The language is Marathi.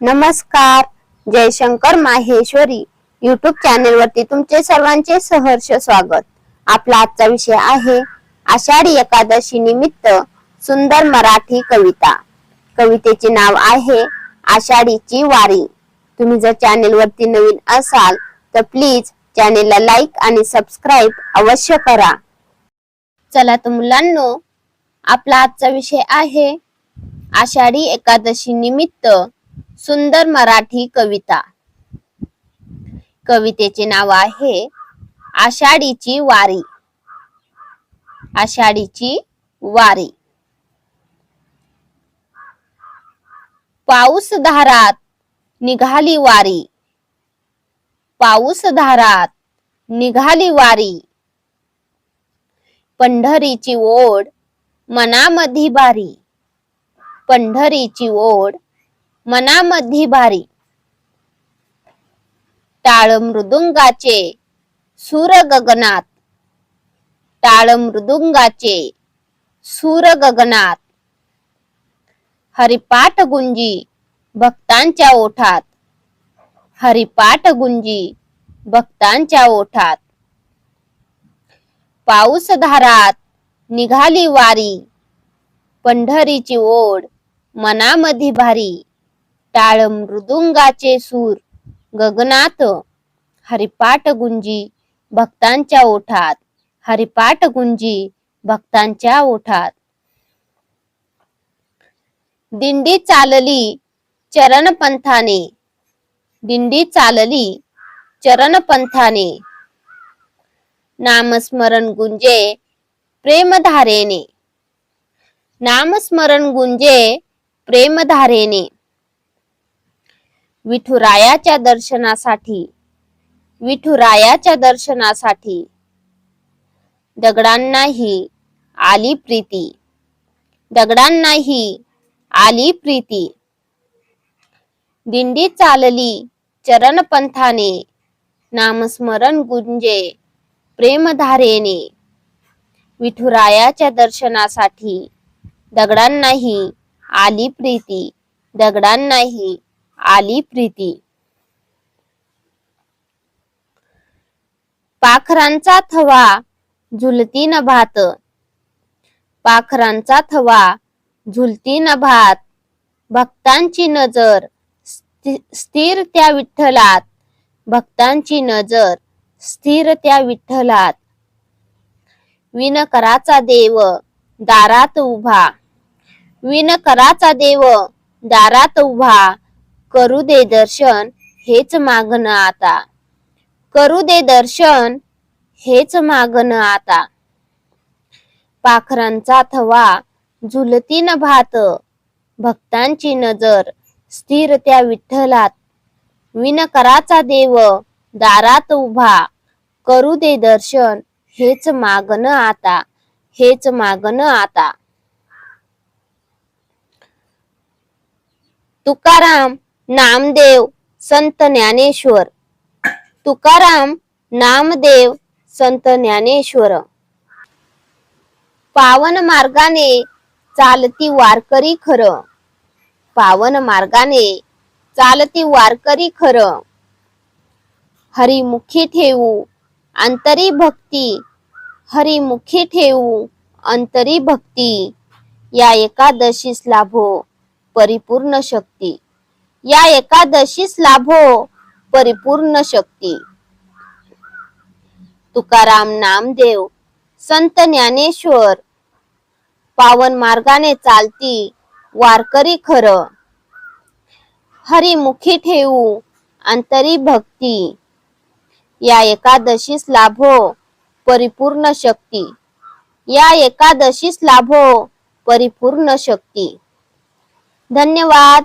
नमस्कार. जयशंकर माहेश्वरी युट्यूब चॅनेल वरती तुमचे सर्वांचे सहर्ष स्वागत. आपला आजचा विषय आहे आषाढी एकादशी निमित्त सुंदर मराठी कविता. कवितेचे नाव आहे आषाढीची वारी. तुम्ही जर चॅनेल वरती नवीन असाल तर प्लीज चॅनेलला लाईक आणि सबस्क्राईब अवश्य करा. चला तर मुलांनो आपला आजचा विषय आहे आषाढी एकादशी निमित्त सुंदर मराठी कविता. कवितेचे नाव आहे आषाढीची वारी. आषाढीची वारी. पाऊस धारात निघाली वारी. पाऊस धारात निघाली वारी. पंढरीची ओढ मनामधी बारी पंढरीची ओढ मनामधी भारी. टाळ मृदुंगाचे सूर गगनात टाळ मृदुंगाचे सूर गगनात हरिपाठ गुंजी भक्तांच्या ओठात. हरिपाठ गुंजी भक्तांच्या ओठात. पाऊस धारात निघाली वारी. पंढरीची ओढ मनामधी भारी. टाळ मृदुंगाचे सूर. गगनात हरिपाठ गुंजी भक्तांच्या ओठात. हरिपाठ गुंजी भक्तांच्या ओठात. दिंडी चालली चरणपंथाने. दिंडी चालली चरणपंथाने. नामस्मरण गुंजे प्रेमधारेने. नामस्मरण गुंजे प्रेमधारेने. विठुरायाच्या दर्शनासाठी. विठुरायाच्या दर्शनासाठी. दगडांनाही आली प्रीती. दगडांनाही आली प्रीती. दिंडी चालली चरणपंथाने नामस्मरण गुंजे प्रेमधारेने. विठुरायाच्या दर्शनासाठी दगडांनाही आली प्रीती. दगडांनाही आली प्रीती. पाखरांचा थवा झुलती न भात. पाखरांचा थवा झुलती न भात. भक्तांची नजर स्थिर त्या विठ्ठलात. भक्तांची नजर स्थिर त्या विठ्ठलात. विनकराचा देव दारात उभा. विनकराचा देव दारात उभा. करू दे दर्शन हेच मागणं आता. करू दे दर्शन हेच मागणं आता. पाखरांचा थवा झुलती न भात. भक्तांची नजर स्थिर त्या विठ्ठलात. विनकराचा देव दारात उभा. करू दे दर्शन हेच मागणं आता. हेच मागणं आता. तुकाराम नामदेव संत ज्ञानेश्वर. तुकाराम नामदेव संत ज्ञानेश्वर. पावन मार्गाने चालती वारकरी खरं. पावन मार्गाने चालती वारकरी खरं. हरिमुखी ठेवू अंतरी भक्ती. हरिमुखी ठेवू अंतरी भक्ती. या एकादशीस लाभो परिपूर्ण शक्ती. या एकादशीस लाभो परिपूर्ण शक्ती. तुकाराम नामदेव संत ज्ञानेश्वर पावन मार्गाने चालती वारकरी खरं. हरिमुखी ठेवू अंतरी भक्ती. या एकादशीस लाभो परिपूर्ण शक्ती. या एकादशीस लाभो परिपूर्ण शक्ती. धन्यवाद.